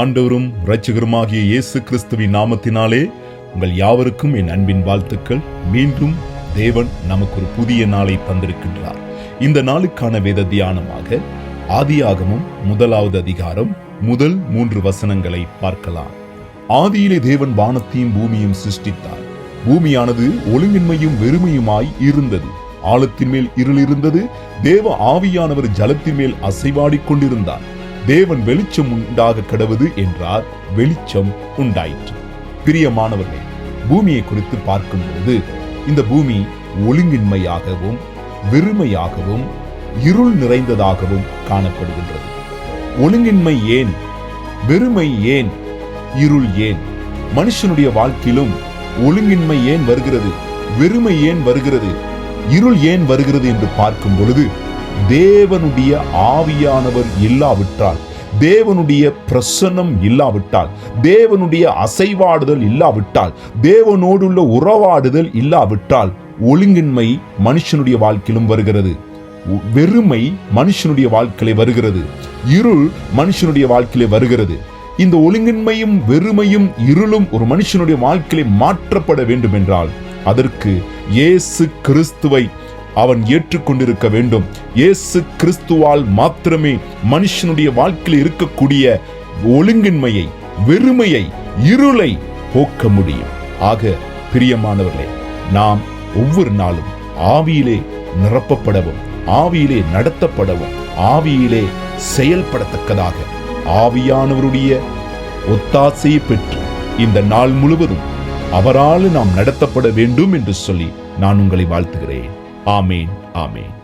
ஆண்டவரும் இரட்சகருமாகிய இயேசு கிறிஸ்துவின் நாமத்தினாலே உங்கள் யாவருக்கும் என் அன்பின் வாழ்த்துக்கள். மீண்டும் தேவன் நமக்கு ஒரு புதிய நாளை தந்திருக்கின்றார். இந்த நாளுக்கான வேத தியானமாக ஆதியாகமும் முதலாவது அதிகாரம் முதல் மூன்று வசனங்களை பார்க்கலாம். ஆதியிலே தேவன் வானத்தையும் பூமியும் சிருஷ்டித்தார். பூமியானது ஒழுங்கின்மையும் வெறுமையுமாய் இருந்தது. ஆழத்தின் மேல் இருள் இருந்தது. தேவ ஆவியானவர் ஜலத்தின் மேல் அசைவாடிக் கொண்டிருந்தார். தேவன் வெளிச்சம் உண்டாக கடவுது என்றார். வெளிச்சம் உண்டாயிற்று. பிரியமானவர்களே பூமியை குறித்து பார்க்கும்போது இந்த பூமி ஒழுங்கின்மையாகவும் வெறுமையாகவும் இருள் நிறைந்ததாகவும் காணப்படுகின்றது. ஒழுங்கின்மை ஏன்? வெறுமை ஏன்? இருள் ஏன்? மனுஷனுடைய வாழ்க்கையிலும் ஒழுங்கின்மை ஏன் வருகிறது? வெறுமை ஏன் வருகிறது? இருள் ஏன் வருகிறது என்று பார்க்கும் பொழுது தேவனுடைய ஆவியானவர் இல்லாவிட்டால் தேவனுடைய பிரசன்னம் இல்லாவிட்டால் தேவனுடைய அசைவாடுதல் இல்லாவிட்டால் தேவனோடுள்ள உறவாடுதல் இல்லாவிட்டால் ஒழுங்கின்மை மனுஷனுடைய வாழ்க்கையிலும் வருகிறது. வெறுமை மனுஷனுடைய வாழ்க்கையில வருகிறது. இருள் மனுஷனுடைய வாழ்க்கையில வருகிறது. இந்த ஒழுங்கின்மையும் வெறுமையும் இருளும் ஒரு மனுஷனுடைய வாழ்க்கையில மாற்றப்பட வேண்டும் என்றால் அதற்கு இயேசு கிறிஸ்துவை அவன் ஏற்றுக்கொண்டிருக்க வேண்டும். இயேசு கிறிஸ்துவால் மாத்திரமே மனுஷனுடைய வாழ்க்கையில் இருக்கக்கூடிய ஒழுங்கின்மையை வெறுமையை இருளை போக்க முடியும். ஆக பிரியமானவர்களே நாம் ஒவ்வொரு நாளும் ஆவியிலே நிரப்பப்படவும் ஆவியிலே நடத்தப்படவும் ஆவியிலே செயல்படத்தக்கதாக ஆவியானவருடைய ஒத்தாசையை பெற்று இந்த நாள் முழுவதும் அவரால் நாம் நடத்தப்பட வேண்டும் என்று சொல்லி நான் உங்களை வாழ்த்துகிறேன். ஆமேன் ஆமேன்.